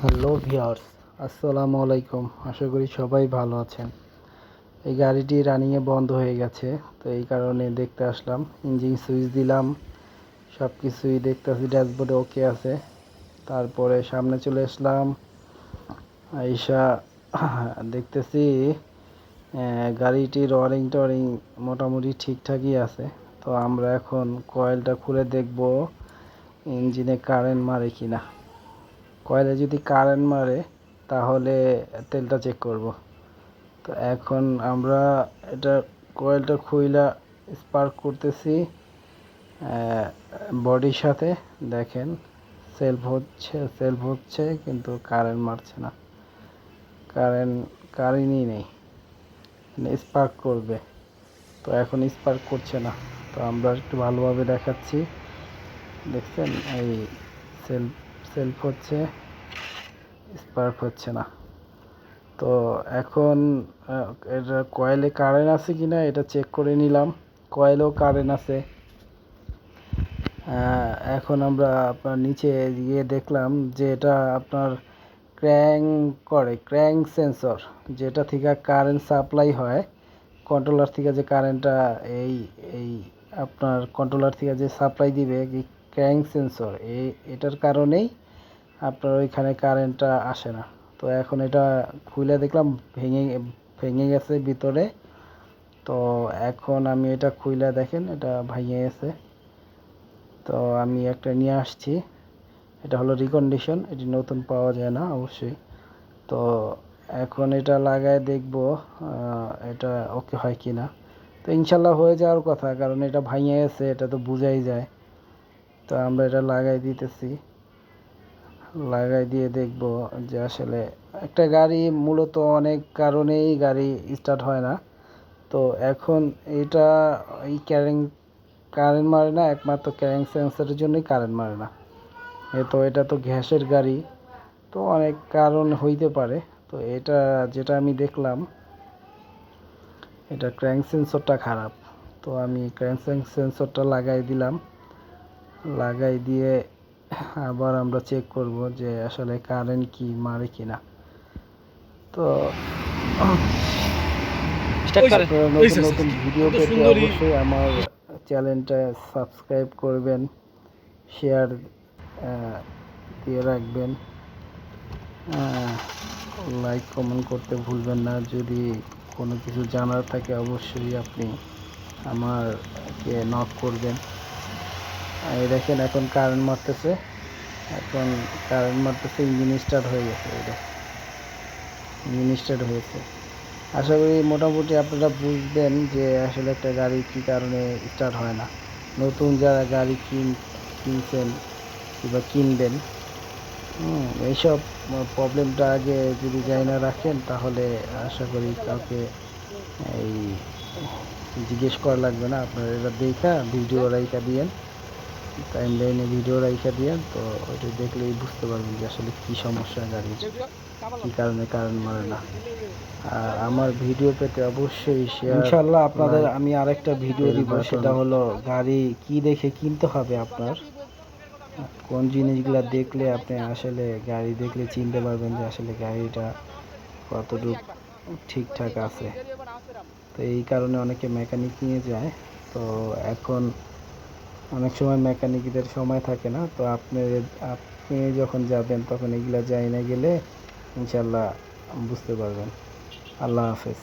Hello viewers আসসালামু আলাইকুম। আশা করি সবাই ভালো আছেন। এই গাড়িটি রানিংয়ে বন্ধ হয়ে গেছে, তো এই কারণে দেখতে আসলাম ইঞ্জিন সুইচ দিলাম সব কিছুই দেখতেছি ড্যাশবোর্ডে ওকে আছে। তারপরে সামনে চলে আসলাম আইসা দেখতেছি গাড়িটির ওয়ারিং টোয়ারিং মোটামুটি ঠিকঠাকই আছে। তো আমরা এখন কয়েলটা খুলে দেখব ইঞ্জিনে কারেন্ট মারে কিনা। কয়েলে যদি কারেন্ট মারে, তাহলে তেলটা চেক করব। তো এখন আমরা এটা কয়েলটা খুইলা স্পার্ক করতেছি বডির সাথে। দেখেন সেলফ হচ্ছে সেলফ হচ্ছে, কিন্তু কারেন্ট মারছে না। কারেন্ট কারেন্টই নেই। স্পার্ক করবে। তো এখন স্পার্ক করছে না। তো আমরা একটু ভালোভাবে দেখাচ্ছি। দেখছেন? এই সেলফ সেলফ হচ্ছে স্পার্ক হচ্ছে না। তো এখন এটা কয়েলে কারেন্ট আছে কি না এটা চেক করে নিলাম। কয়েলেও কারেন্ট আছে। এখন আমরা আপনার নিচে গিয়ে দেখলাম যে এটা আপনার ক্র্যাং করে, ক্র্যাং সেন্সর, যেটা থেকে কারেন্ট সাপ্লাই হয়। কন্ট্রোলার থেকে যে কারেন্টটা এই এই আপনার কন্ট্রোলার থেকে যে সাপ্লাই দিবে ক্র্যাং সেন্সর এই এটার কারণেই আপনার ওইখানে কারেন্টটা আসে না। তো এখন এটা খুলে দেখলাম, ভেঙে ভেঙে গেছে ভিতরে। তো এখন আমি এটা খুইলা দেখেন, এটা ভেঙে গেছে। তো আমি একটা নিয়ে আসছি। এটা হলো রিকন্ডিশন এটি নতুন পাওয়া যায় না অবশ্যই। তো এখন এটা লাগায় দেখব এটা ওকে হয় কি না তো ইনশাল্লাহ হয়ে যাওয়ার কথা, কারণ এটা ভাঙে গেছে, এটা তো বোঝাই যায়। তো আমরা এটা লাগাই দিতেছি। লাগাই দিয়ে দেখব যে আসলে একটা গাড়ি মূলত অনেক কারণেই গাড়ি স্টার্ট হয় না। তো এখন এটা এই ক্যারেং কারেন্ট মারে না, একমাত্র ক্যারেং সেন্সারের জন্যই কারেন্ট মারে না। তো এটা তো গ্যাসের গাড়ি, তো অনেক কারণ হইতে পারে। তো এটা যেটা আমি দেখলাম, এটা ক্র্যাঙ্ক সেন্সরটা খারাপ। তো আমি ক্র্যাঙ্ক সেন্সরটা লাগাই দিলাম। লাগাই দিয়ে আবার আমরা চেক করব যে আসলে কারেন্ট কি মারে কিনা। তো নতুন নতুন ভিডিও পেতে অবশ্যই আমার চ্যানেলটা সাবস্ক্রাইব করবেন শেয়ার দিয়ে রাখবেন। লাইক কমেন্ট করতে ভুলবেন না। যদি কোনো কিছু জানার থাকে অবশ্যই আপনি আমারকে নক করবেন। এই দেখেন এখন কারেন্ট মারতেছে। এখন কারেন্ট মারতেছে ইঞ্জিন স্টার্ট হয়ে গেছে এটা ইঞ্জিন স্টার্ট হয়েছে। আশা করি মোটামুটি আপনারা বুঝবেন যে আসলে একটা গাড়ি কী কারণে স্টার্ট হয় না। নতুন যারা গাড়ি কিন, কিনছেন কিংবা কিনবেন এইসব প্রবলেমটা আগে যদি যাই না রাখেন, তাহলে আশা করি কাউকে এই জিজ্ঞেস করা লাগবে না। আপনারা এটা দেখা ভিডিও রাইখা দিয়েন। টাইম লাইনে ভিডিও রাইখা দিয়েন তো ওইটা দেখলেই বুঝতে পারবেন যে আসলে কী সমস্যা গাড়ির কী কারণে কারণ মারে না। আর আমার ভিডিও পেতে অবশ্যই শেয়ার ইনশাল্লাহ আপনাদের আমি আরেকটা ভিডিও দিব সেটা হলো গাড়ি কি দেখে কিনতে হবে আপনার। কোন জিনিসগুলো দেখলে আপনি আসলে গাড়ি দেখলে চিনতে পারবেন যে আসলে গাড়িটা কতটুকু ঠিকঠাক আছে। তো এই কারণে অনেকে মেকানিক নিয়ে যায়। তো এখন অনেক সময় মেকানিকদের সময় থাকে না, তো আপনি আপনি যখন যাবেন তখন এগুলা যাই না গেলে ইনশাল্লাহ বুঝতে পারবেন। আল্লাহ হাফেজ।